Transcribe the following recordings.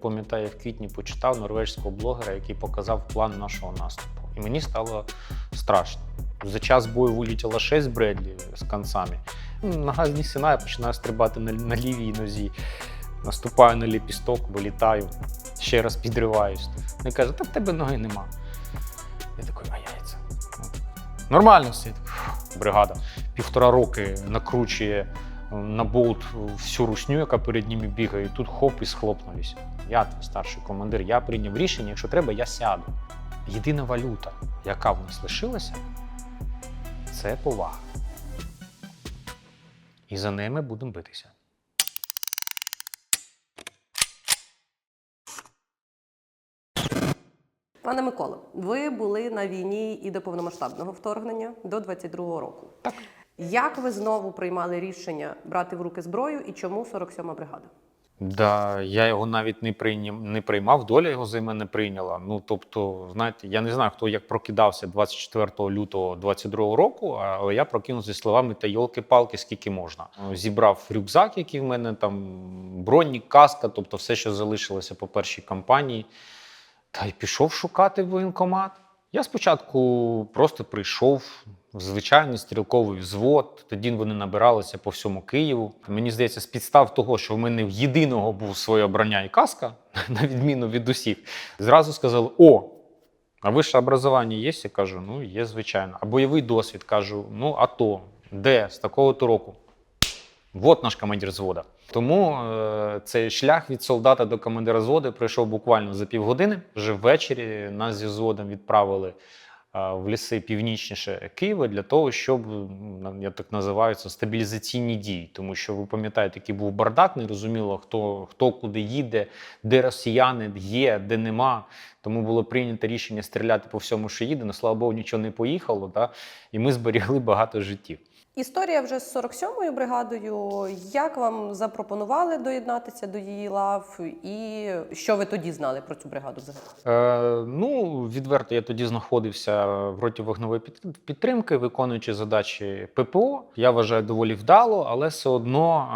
пам'ятаю, в квітні почитав норвежського блогера, який показав план нашого наступу. І мені стало страшно. За час бою вилетіло 6 Бредлі з концами. Нога знісена, я починаю стрибати на, на лівій нозі. Наступаю на ліпісток, вилітаю, ще раз підриваюсь. Він каже, та в тебе ноги нема. Я такий, а яйця. Нормально все. Бригада. Півтора роки накручує на болт всю русню, яка перед ними бігає, і тут хоп і схлопнулись. Я твій старший командир, я прийняв рішення, якщо треба, я сяду. Єдина валюта, яка в нас лишилася, це повага. І за ними будемо битися. Пане Миколо, ви були на війні і до повномасштабного вторгнення до 22-го року. Так. Як ви знову приймали рішення брати в руки зброю і чому 47-ма бригада? Да, я його навіть не прийняв, не приймав, доля його за мене прийняла. Ну тобто, знаєте, я не знаю, хто як прокидався 24 лютого 22 року, але я прокинувся словами та йолки-палки, скільки можна. Зібрав рюкзак, який в мене там, бронік, каска, тобто все, що залишилося по першій кампанії. Та й пішов шукати воєнкомат. Я спочатку просто прийшов звичайний стрілковий взвод. Тоді вони набиралися по всьому Києву. Мені здається, з підстав того, що в мене в єдиного був своє обрання і каска, на відміну від усіх, зразу сказали: О, а вище образування є? Я кажу, ну є, звичайно. А бойовий досвід кажу, ну а то, де з такого то року? Вот наш командир звода. Тому е, цей шлях від солдата до командира зводу пройшов буквально за півгодини. Вже ввечері нас зі зводом відправили в ліси північніше Києва для того, щоб я так називаю це стабілізаційні дії. Тому що ви пам'ятаєте, який був бардак, не розуміло, хто, хто куди їде, де росіяни є, де нема. Тому було прийнято рішення стріляти по всьому, що їде. Ну, слава Богу, нічого не поїхало, та? і ми зберігли багато життів. Історія вже з 47-ю бригадою. Як вам запропонували доєднатися до її лав, і що ви тоді знали про цю бригаду? Е, ну, відверто, я тоді знаходився в роті вогневої підтримки, виконуючи задачі ППО. Я вважаю доволі вдало, але все одно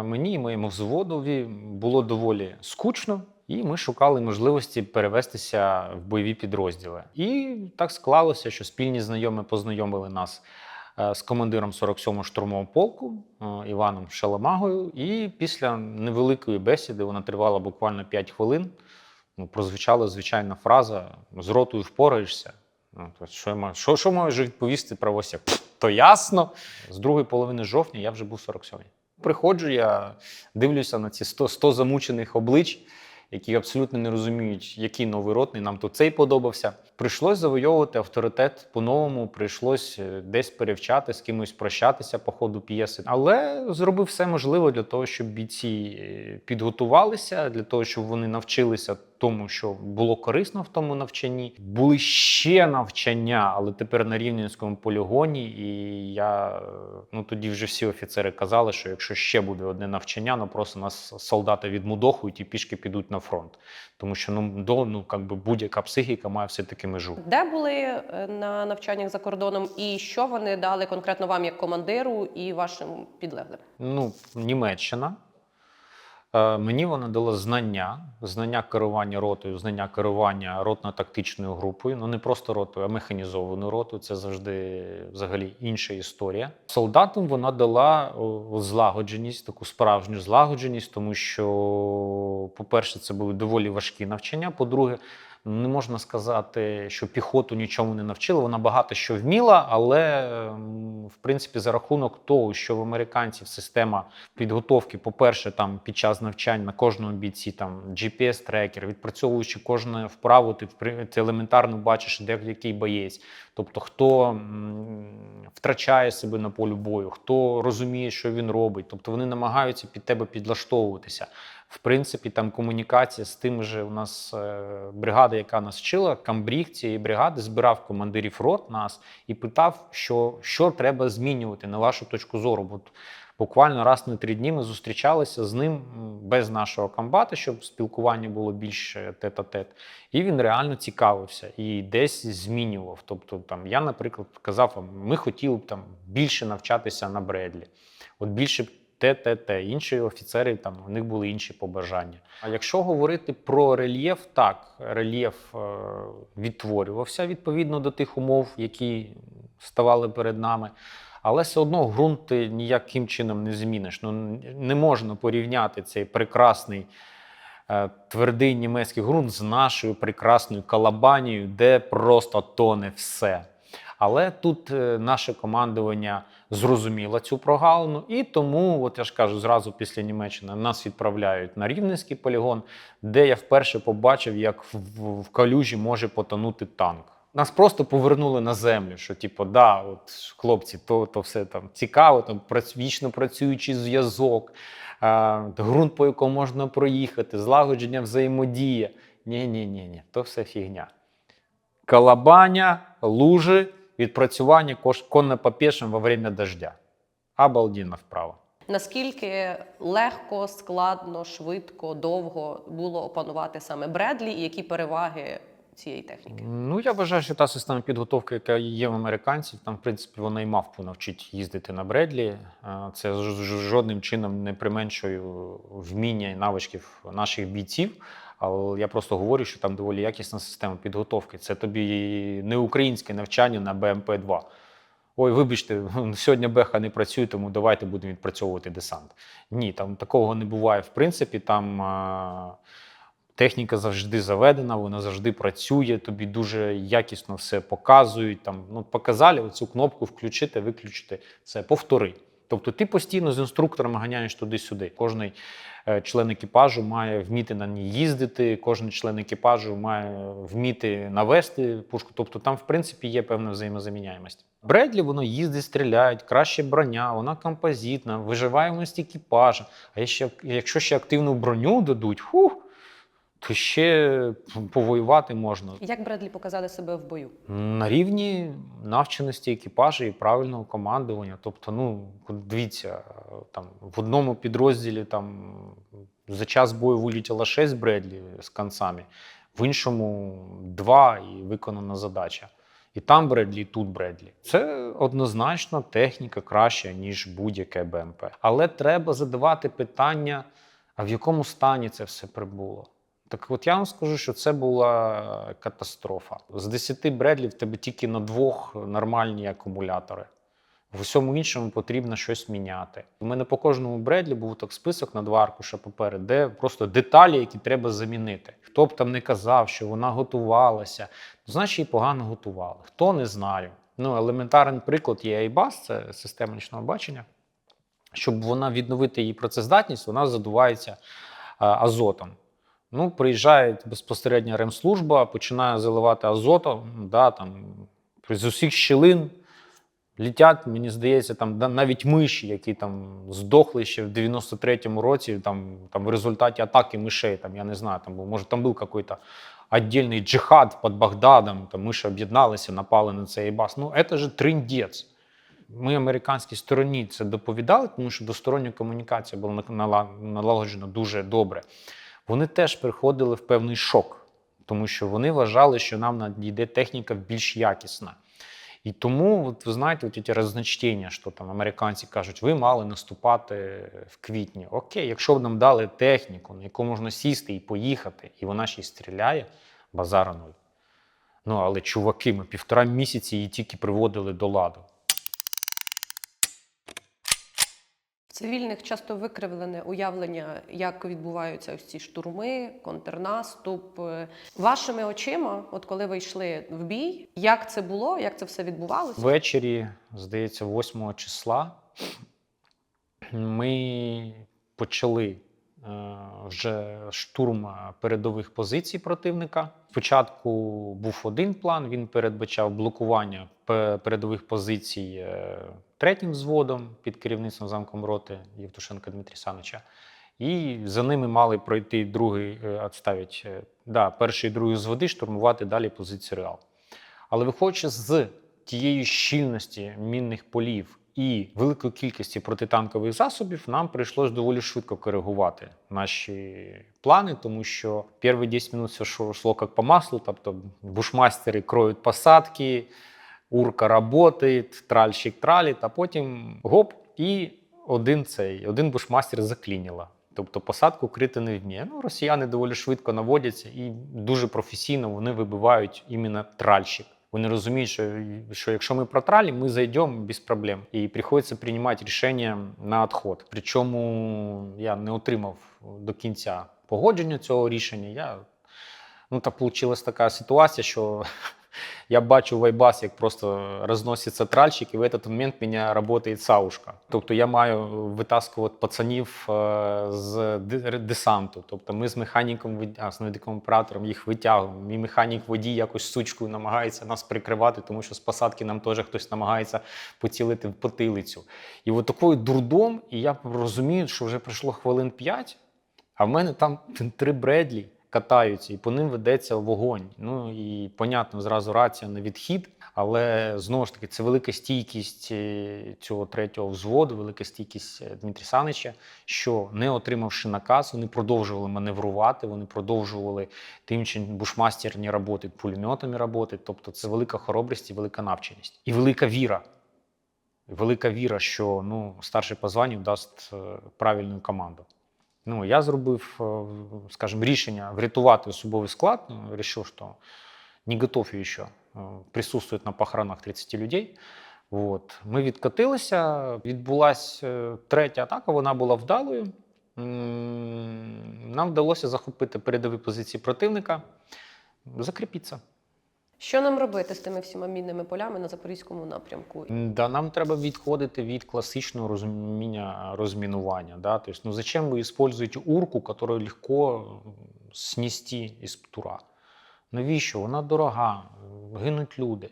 е, мені і моєму взводові було доволі скучно. І ми шукали можливості перевестися в бойові підрозділи. І так склалося, що спільні знайомі познайомили нас з командиром 47-го штурмового полку е, Іваном Шаламагою. І після невеликої бесіди, вона тривала буквально 5 хвилин, ну, прозвучала звичайна фраза: з ротою впораєшся. Ну, то що, я маю- що, що можу відповісти про ось? То ясно. З другої половини жовтня я вже був 47-й. Приходжу, я дивлюся на ці 100, 100 замучених облич, які абсолютно не розуміють, який новий ротний, нам то цей подобався. Прийшлось завойовувати авторитет по-новому, прийшлось е, десь перевчати, з кимось прощатися по ходу п'єси. Але зробив все можливе для того, щоб бійці е, підготувалися, для того, щоб вони навчилися тому, що було корисно в тому навчанні. Були ще навчання, але тепер на рівненському полігоні. І я ну тоді вже всі офіцери казали, що якщо ще буде одне навчання, ну просто нас солдати відмудохують і пішки підуть на фронт. Тому що ну до ну как би будь-яка психіка має все таки межу. Де були е, на навчаннях за кордоном, і що вони дали конкретно вам як командиру і вашим підлеглим? Ну, Німеччина. Е, Мені вона дала знання, знання керування ротою, знання керування ротно-тактичною групою. Ну не просто ротою, а механізованою ротою. Це завжди взагалі інша історія. Солдатам вона дала злагодженість, таку справжню злагодженість, тому що, по-перше, це були доволі важкі навчання. По-друге, не можна сказати, що піхоту нічому не навчила. Вона багато що вміла, але в принципі за рахунок того, що в американців система підготовки, по-перше, там під час навчань на кожному бійці там GPS-трекер, відпрацьовуючи кожну вправу, ти, ти елементарно бачиш, де який боєць. Тобто, хто втрачає себе на полі бою, хто розуміє, що він робить. Тобто вони намагаються під тебе підлаштовуватися. В принципі, там комунікація з тим же у нас е, бригада, яка нас вчила, камбріг цієї бригади збирав командирів рот нас і питав, що, що треба змінювати на вашу точку зору. Буквально раз на три дні ми зустрічалися з ним без нашого комбата, щоб спілкування було більш е, тет-а-тет. І він реально цікавився і десь змінював. Тобто, там я, наприклад, казав, ми хотіли б там більше навчатися на Бредлі. От більше те, те, те. Інші офіцери там у них були інші побажання. А якщо говорити про рельєф, так рельєф е, відтворювався відповідно до тих умов, які ставали перед нами. Але все одно ґрунт ти ніяким чином не зміниш. Ну не можна порівняти цей прекрасний е, твердий німецький ґрунт з нашою прекрасною калабанією, де просто тоне все. Але тут е, наше командування зрозуміло цю прогалину, і тому, от я ж кажу, зразу після Німеччини нас відправляють на Рівненський полігон, де я вперше побачив, як в, калюжі може потонути танк. Нас просто повернули на землю, що типу, да, от хлопці, то, то все там цікаво, там вічно працюючий зв'язок, е, ґрунт, по якому можна проїхати, злагодження взаємодія. Ні, ні, ні, ні, то все фігня. Колобаня, лужи, відпрацювання кош- конно-попешим во время дождя. Обалденно вправо. Наскільки легко, складно, швидко, довго було опанувати саме Бредлі, і які переваги цієї техніки? Ну, я вважаю, що та система підготовки, яка є в американців, там, в принципі, вона і мавпу навчить їздити на Бредлі. Е, Це жодним чином не применшує вміння і навичків наших бійців. Але я просто говорю, що там доволі якісна система підготовки. Це тобі не українське навчання на БМП-2. Ой, вибачте, сьогодні Беха не працює, тому давайте будемо відпрацьовувати десант. Ні, там такого не буває. В принципі, там а, техніка завжди заведена, вона завжди працює, тобі дуже якісно все показують. Там, ну, показали оцю кнопку включити, виключити. Це повтори. Тобто ти постійно з інструктором ганяєш туди-сюди. Кожний е, член екіпажу має вміти на ній їздити, кожен член екіпажу має вміти навести пушку. Тобто там, в принципі, є певна взаємозаміняємость. Бредлі воно їздить, стріляють, краще броня, вона композитна, виживаємость екіпажа. А якщо, якщо ще активну броню дадуть, фух, то ще повоювати можна. Як Бредлі показали себе в бою? На рівні навченості екіпажу і правильного командування. Тобто, ну дивіться, там в одному підрозділі там за час бою вилетіло 6 Бредлі з концами, в іншому два і виконана задача. І там Бредлі, і тут Бредлі. Це однозначно техніка краща, ніж будь-яке БМП. Але треба задавати питання: а в якому стані це все прибуло? Так от я вам скажу, що це була катастрофа. З 10 Бредлі в тебе тільки на двох нормальні акумулятори. В усьому іншому потрібно щось міняти. У мене по кожному Бредлі був так список на два аркуша паперу, де просто деталі, які треба замінити. Хто б там не казав, що вона готувалася, значить її погано готували. Хто не знаю. Ну, елементарний приклад є IBAS, це система нічного бачення. Щоб вона відновити її працездатність, вона задувається азотом. Ну, приїжджає безпосередньо ремслужба, починає заливати азотом, да, там, з усіх щілин літять, мені здається, там навіть миші, які там здохли ще в 93-му році, там, там в результаті атаки мишей, там, я не знаю, там, може там був якийсь отдельний джихад під Багдадом, там миші об'єдналися, напали на цей бас. Ну, це ж триндець. Ми американській стороні це доповідали, тому що двостороння комунікація була налагоджена дуже добре. Вони теж приходили в певний шок, тому що вони вважали, що нам надійде техніка більш якісна. І тому, от, ви знаєте, от ці розночтення, що там американці кажуть, ви мали наступати в квітні. Окей, якщо б нам дали техніку, на яку можна сісти і поїхати, і вона ще й стріляє, базара нуль. Ну, але чуваки, ми півтора місяці її тільки приводили до ладу. Цивільних часто викривлене уявлення, як відбуваються ось ці штурми, контрнаступ. Е, Вашими очима, от коли ви йшли в бій, як це було, як це все відбувалося? Ввечері, здається, 8 числа ми почали вже штурм е, передових позицій противника. Спочатку був один план, він передбачав блокування передових позицій е, третім взводом під керівництвом замком роти Євтушенка Дмитрія Санича. І за ними мали пройти другий, е, відставить, е, да, перший і другий взводи, штурмувати далі позиції Реал. Але виходячи з тієї щільності мінних полів і великої кількості протитанкових засобів, нам прийшлось доволі швидко коригувати наші плани, тому що перші 10 минут все шло як по маслу, тобто бушмастери кроють посадки, урка працює, тральщик тралить, а потім гоп і один цей, один бушмастер заклініло. Тобто посадку крити не вміє. Ну, росіяни доволі швидко наводяться і дуже професійно вони вибивають іменно тральщик. Вони розуміють, що, що якщо ми протралі, ми зайдемо без проблем. І приходиться приймати рішення на відход. Причому я не отримав до кінця погодження цього рішення. Я, ну, так вийшла така ситуація, що я бачу вайбас, як просто розноситься тральщик, і в этот момент у мене працює саушка. Тобто я маю витаскувати пацанів е, з десанту. Тобто ми з механіком, а, з навідником оператором їх витягуємо. Мій механік водій якось сучкою намагається нас прикривати, тому що з посадки нам теж хтось намагається поцілити в потилицю. І от такий дурдом, і я розумію, що вже пройшло хвилин 5, а в мене там три Бредлі катаються, і по ним ведеться вогонь. Ну і понятно, зразу рація на відхід. Але знову ж таки, це велика стійкість е, цього третього взводу, велика стійкість е, Дмитрія Санича, що не отримавши наказ, вони продовжували маневрувати, вони продовжували тим чи бушмастерні роботи, пулеметами роботи. Тобто це велика хоробрість і велика навченість. І велика віра. Велика віра, що ну, старший по дасть е, правильну команду. Ну, я зробив, е, скажімо, рішення врятувати особовий склад. Ну, що не готов ще присутствует на похоронах 30 людей. От. Ми відкотилися, відбулася третя атака, вона була вдалою. Нам вдалося захопити передові позиції противника, закріпитися. Що нам робити з тими всіма мінними полями на запорізькому напрямку? Да, нам треба відходити від класичного розуміння розмінування. Да? Тобто, ну зачем ви використовуєте урку, яку легко снести із птура? Навіщо? Вона дорога, гинуть люди.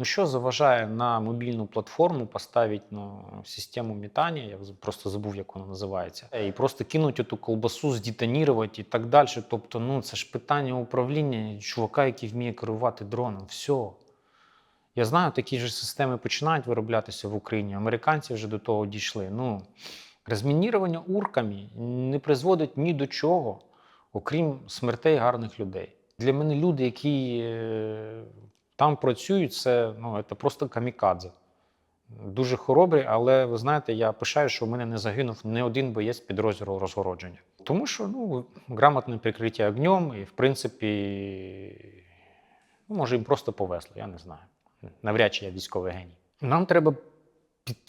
Ну що заважає на мобільну платформу поставити ну, систему метання, я просто забув, як вона називається, і просто кинути ту колбасу, здетонірувати і так далі. Тобто, ну це ж питання управління чувака, який вміє керувати дроном. Все. Я знаю, такі ж системи починають вироблятися в Україні. Американці вже до того дійшли. Ну, розмінірування урками не призводить ні до чого, окрім смертей гарних людей. Для мене люди, які е, там працюють, це, ну, це просто камікадзе. Дуже хоробрі, але ви знаєте, я пишаю, що в мене не загинув ні один боєць підрозділу розгородження. Тому що ну, грамотне прикриття огнем, і в принципі, ну, може, їм просто повезло, я не знаю. Навряд чи я військовий геній. Нам треба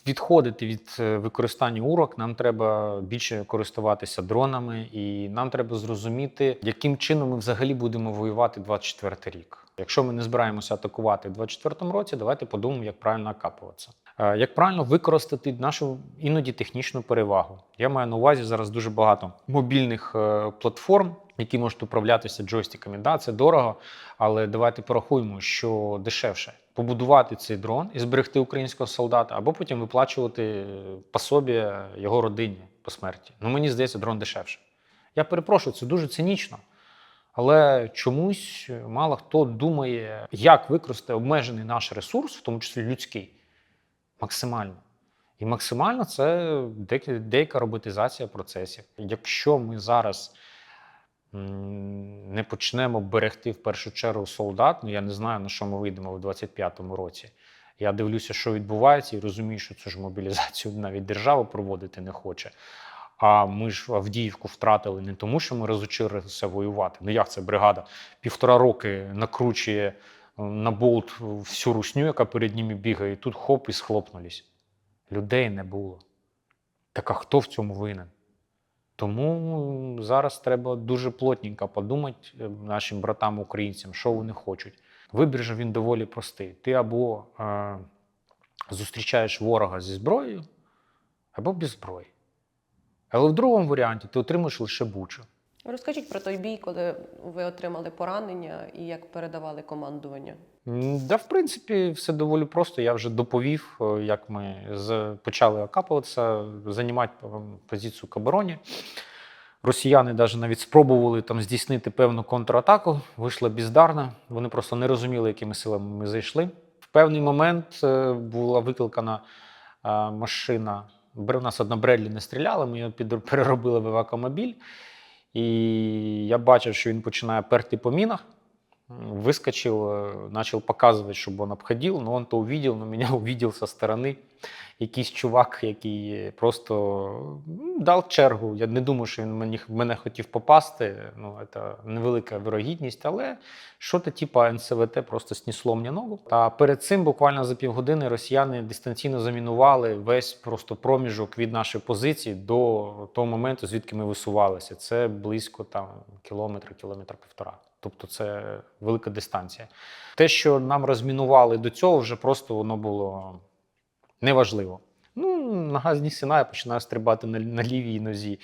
відходити від е, використання урок, нам треба більше користуватися дронами, і нам треба зрозуміти, яким чином ми взагалі будемо воювати 24 рік. Якщо ми не збираємося атакувати в 24 році, давайте подумаємо, як правильно окапуватися. Е, Як правильно використати нашу іноді технічну перевагу? Я маю на увазі зараз дуже багато мобільних е, платформ, які можуть управлятися джойстиками. Да, це дорого, але давайте порахуємо, що дешевше побудувати цей дрон і зберегти українського солдата, або потім виплачувати пособі його родині по смерті. Ну мені здається, дрон дешевше. Я перепрошую, це дуже цинічно. Але чомусь мало хто думає, як використати обмежений наш ресурс, в тому числі людський, максимально. І максимально це деяка роботизація процесів. Якщо ми зараз не почнемо берегти в першу чергу солдат, ну я не знаю, на що ми вийдемо в 25-му році. Я дивлюся, що відбувається, і розумію, що цю ж мобілізацію навіть держава проводити не хоче. А ми ж Авдіївку втратили не тому, що ми розучилися воювати. Ну як це бригада півтора роки накручує е, на болт всю русню, яка перед ними бігає, і тут хоп і схлопнулись. Людей не було. Так а хто в цьому винен? Тому зараз треба дуже плотненько подумати е, нашим братам українцям, що вони хочуть. Вибір же він доволі простий. Ти або е, зустрічаєш ворога зі зброєю, або без зброї. Але в другому варіанті ти отримуєш лише бучу. Розкажіть про той бій, коли ви отримали поранення і як передавали командування. Да, в принципі, все доволі просто. Я вже доповів, е, як ми почали окапуватися, займати позицію к обороні. Росіяни навіть навіть спробували там здійснити певну контратаку, вийшла бездарна. Вони просто не розуміли, якими силами ми зайшли. В певний момент е, була викликана е, машина. У нас одна Бредлі не стріляла, ми під- переробили в евакомобіль. І я бачив, що він починає перти по мінах Выскочил, э, начал показывать, чтобы он обходил, но он то увидел, но меня увидел со стороны якийсь чувак, який просто м, дав чергу. Я не думаю, що він мені, в мене хотів попасти. Ну, це невелика вирогідність, але що-то типа НСВТ просто снісло мені ногу. Та перед цим буквально за півгодини росіяни дистанційно замінували весь просто проміжок від нашої позиції до того моменту, звідки ми висувалися. Це близько там кілометра, кілометра півтора. Тобто це велика дистанція. Те, що нам розмінували до цього, вже просто воно було неважливо. Ну, нога знісена, я починаю стрибати на, на лівій нозі,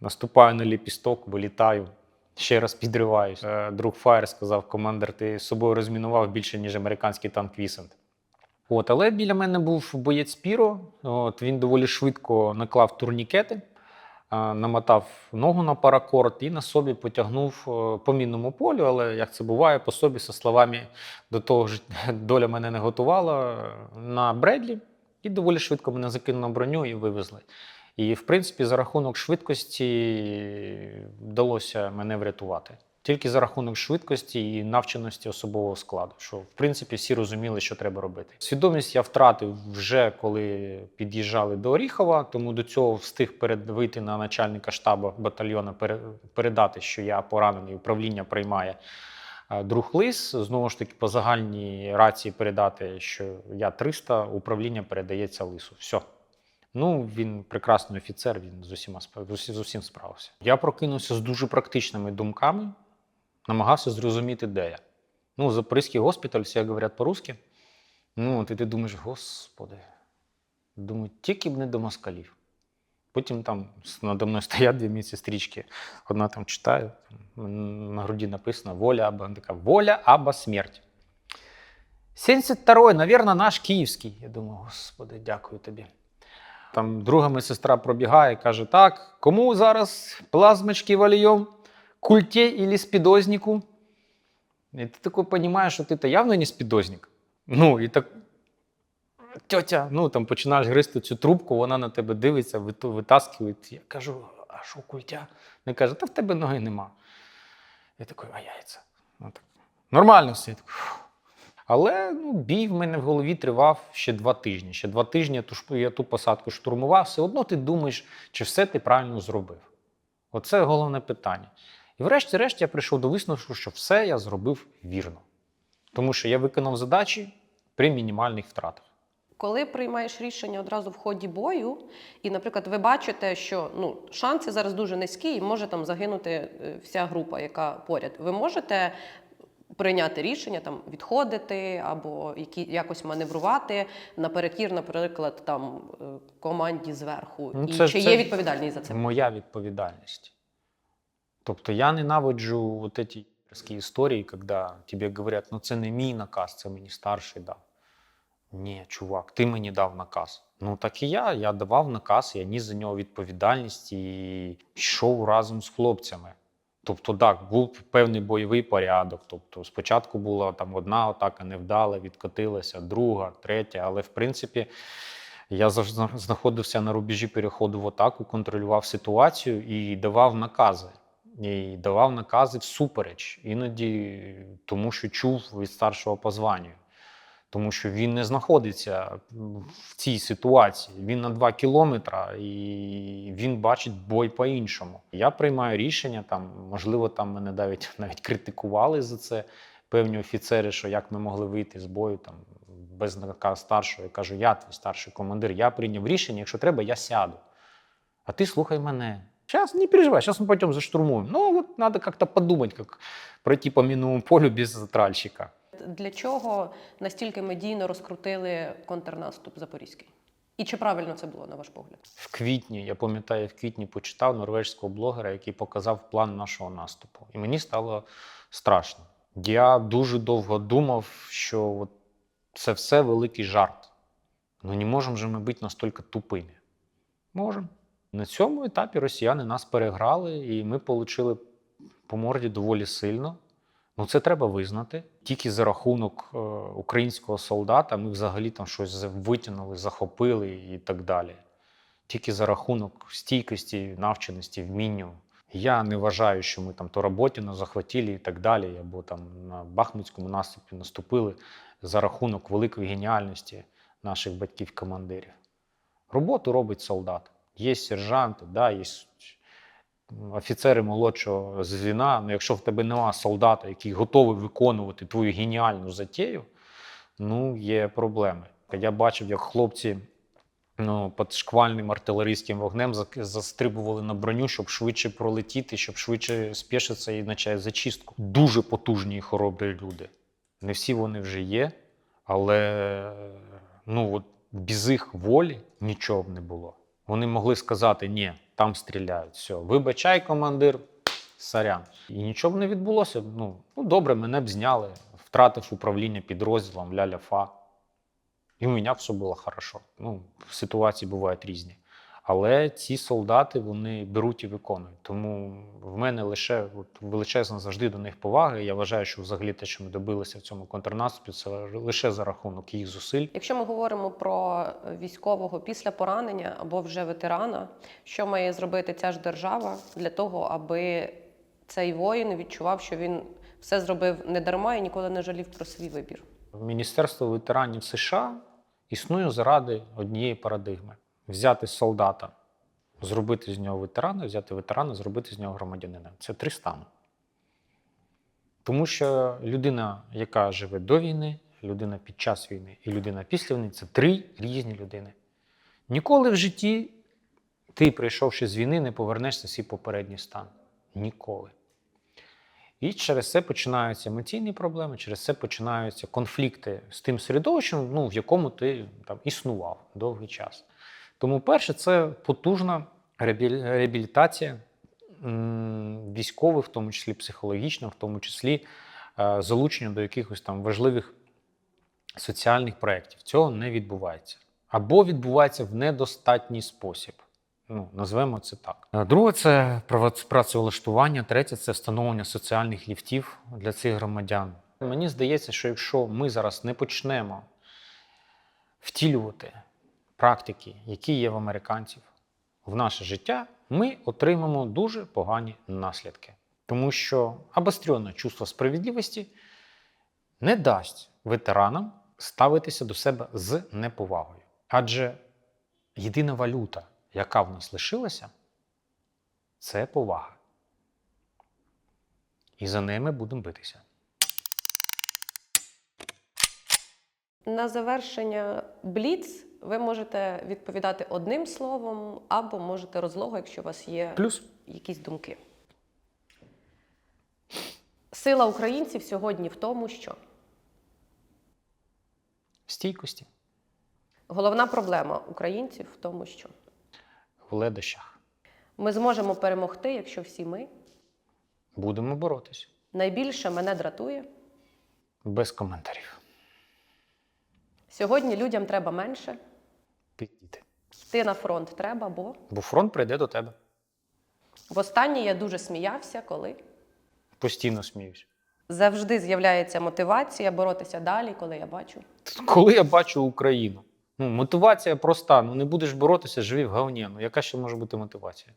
наступаю на ліпісток, вилітаю, ще раз підриваюсь. Е, Друг Фаєр сказав: командир, ти з собою розмінував більше, ніж американський танк Вісент. От, але біля мене був боєць Піро. От, він доволі швидко наклав турнікети, намотав ногу на паракорд і на собі потягнув е, по мінному полю. Але як це буває, по собі, со словами до того ж, доля мене не готувала на Бредлі, і доволі швидко мене закинули на броню і вивезли. І, в принципі, за рахунок швидкості вдалося мене врятувати. Тільки за рахунок швидкості і навченості особового складу, що в принципі всі розуміли, що треба робити. Свідомість я втратив вже коли під'їжджали до Оріхова, тому до цього встиг перед вийти на начальника штабу батальйону, пере- передати, що я поранений, управління приймає е, друг Лис. Знову ж таки, по загальній рації передати, що я 300, управління передається лису. Все. Ну, він прекрасний офіцер, він з усіма з усім справився. Я прокинувся з дуже практичними думками, намагався зрозуміти, де я. Ну, Запорізький госпіталь, всі говорять по-русски. Ну, і ти думаєш, господи, думаю, тільки б не до москалів. Потім там надо мною стоять дві медсестрички. Одна там читає, на груді написано воля або така воля або смерть. 72-й, навірно, наш київський. Я думаю, господи, дякую тобі. Там друга медсестра пробігає, каже: так, кому зараз плазмочки вольєм? Культе или спідознику? І ти такой розумієш, що ти то явно не спідозник. Ну, і так. Тьотя, ну там починаєш гризти цю трубку, вона на тебе дивиться, витаскує. Я кажу, а що культя? Вона каже, та в тебе ноги нема. Я такий, а яйця. Так. Нормально все. Але ну, бій в мене в голові тривав ще два тижні. Ще два тижні я ту посадку штурмував. Все одно ти думаєш, чи все ти правильно зробив. Оце головне питання. І врешті-решт я прийшов до висновку, що все я зробив вірно. Тому що я виконав задачі при мінімальних втратах. Коли приймаєш рішення одразу в ході бою, і, наприклад, ви бачите, що ну, шанси зараз дуже низькі, і може там загинути е, вся група, яка поряд. Ви можете прийняти рішення там відходити або які, якось маневрувати наперекір, наприклад, там е, команді зверху. Ну, і це ж- чи це є відповідальність за це? Моя відповідальність. Тобто я ненавиджу вот эти такі історії, коли тобі говорять, ну це не мій наказ, це мені старший дав. Ні, чувак, ти мені дав наказ. Ну так і я. Я давав наказ, я ніс за нього відповідальність і йшов разом з хлопцями. Тобто, так, був певний бойовий порядок. Тобто, спочатку була там одна атака невдала, відкотилася, друга, третя, але в принципі. Я завжди знаходився на рубежі переходу в атаку, контролював ситуацію і давав накази. І давав накази всупереч, іноді тому, що чув від старшого по званню. Тому що він не знаходиться в цій ситуації. Він на два кілометри і він бачить бой по-іншому. Я приймаю рішення, там, можливо, там мене навіть, навіть критикували за це певні офіцери, що як ми могли вийти з бою там, без наказу старшого. Я кажу, я твій старший командир, я прийняв рішення, якщо треба, я сяду. А ти слухай мене. Сейчас не переживай, сейчас мы пойдем заштурмуем. Ну, вот надо как-то подумать, как пройти по минному полю без тральщика. Для чого настільки медійно розкрутили контрнаступ запорізький? І чи правильно це було, на ваш погляд? В квітні, я пам'ятаю, в квітні почитав норвежського блогера, який показав план нашого наступу. І мені стало страшно. Я дуже довго думав, що от це все великий жарт. Ну не можемо же ми бути настільки тупими. Можемо. На цьому етапі росіяни нас переграли, і ми отримали по морді доволі сильно. Ну, це треба визнати. Тільки за рахунок е, українського солдата ми взагалі там щось витягнули, захопили і так далі. Тільки за рахунок стійкості, навченості, вмінню. Я не вважаю, що ми там то захватили і так далі, або там на Бахмутському наступі наступили за рахунок великої геніальності наших батьків-командирів. Роботу робить солдат. Є сержанти, да, є офіцери молодшого звіна. Ну, якщо в тебе нема солдата, який готовий виконувати твою геніальну затею, ну, є проблеми. Я бачив, як хлопці ну, під шквальним артилерійським вогнем застрибували на броню, щоб швидше пролетіти, щоб швидше спішитися і почати зачистку. Дуже потужні і хоробрі люди. Не всі вони вже є, але ну, от без їх волі нічого б не було. Вони могли сказати: ні, там стріляють. Все, вибачай, командир, сорян. І нічого не відбулося. Ну, ну добре, мене б зняли, втратив управління підрозділом ля-ля фа. І у мене все було хорошо. Ну, ситуації бувають різні. Але ці солдати вони беруть і виконують. Тому в мене лише от, величезна завжди до них повага. Я вважаю, що взагалі те, що ми добилися в цьому контрнаступі, це лише за рахунок їх зусиль. Якщо ми говоримо про військового після поранення або вже ветерана, що має зробити ця ж держава для того, аби цей воїн відчував, що він все зробив не дарма і ніколи не жалів про свій вибір? Міністерство ветеранів США існує заради однієї парадигми: взяти солдата, зробити з нього ветерана, взяти ветерана, зробити з нього громадянина. Це три стани. Тому що людина, яка живе до війни, людина під час війни і людина після війни це три різні людини. Ніколи в житті ти, прийшовши з війни, не повернешся в свій попередній стан. Ніколи. І через це починаються емоційні проблеми, через це починаються конфлікти з тим середовищем, ну, в якому ти там існував довгий час. Тому, перше, це потужна реабілітація військових, в тому числі психологічна, в тому числі е, залучення до якихось там важливих соціальних проєктів. Цього не відбувається. Або відбувається в недостатній спосіб. Ну, назвемо це так. Е, Друге це працевлаштування. Третє це встановлення соціальних ліфтів для цих громадян. Мені здається, що якщо ми зараз не почнемо втілювати практики, які є в американців, в наше життя, ми отримаємо дуже погані наслідки. Тому що обостренне чувство справедливості не дасть ветеранам ставитися до себе з неповагою. Адже єдина валюта, яка в нас лишилася, це повага. І за ними будемо битися. На завершення бліц ви можете відповідати одним словом або можете розлого, якщо у вас є Плюс якісь думки. Сила українців сьогодні в тому, що стійкості головна проблема українців в тому, що в ледощах. ми зможемо перемогти, якщо всі ми. Будемо боротись Найбільше мене дратує. без коментарів. Сьогодні людям треба менше. Підійти. Йти на фронт треба, бо Бо фронт прийде до тебе. востаннє я дуже сміявся, коли Постійно сміюсь. завжди з'являється мотивація боротися далі, коли я бачу. Коли я бачу Україну, ну мотивація проста. Ну не будеш боротися, живі в говні. Ну яка ще може бути мотивація?